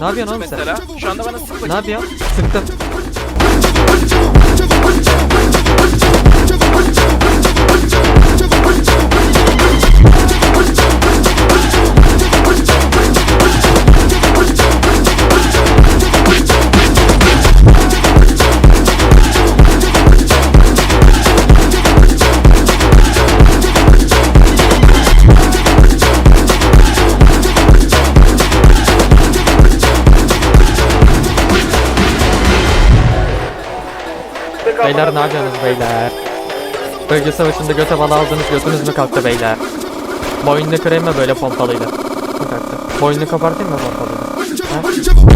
Ne yapıyorsun oğlum sen? Mesela şu anda bana sık Ne yapıyorsun? Sıktım. Beyler ne yapıyorsunuz beyler? Bölge savaşında göte bala aldınız götünüz mü kalktı beyler? Boynunu kırayım mı böyle pompalıyla? Kalktı? Boynunu kopartayım mı pompalıyla? Ha?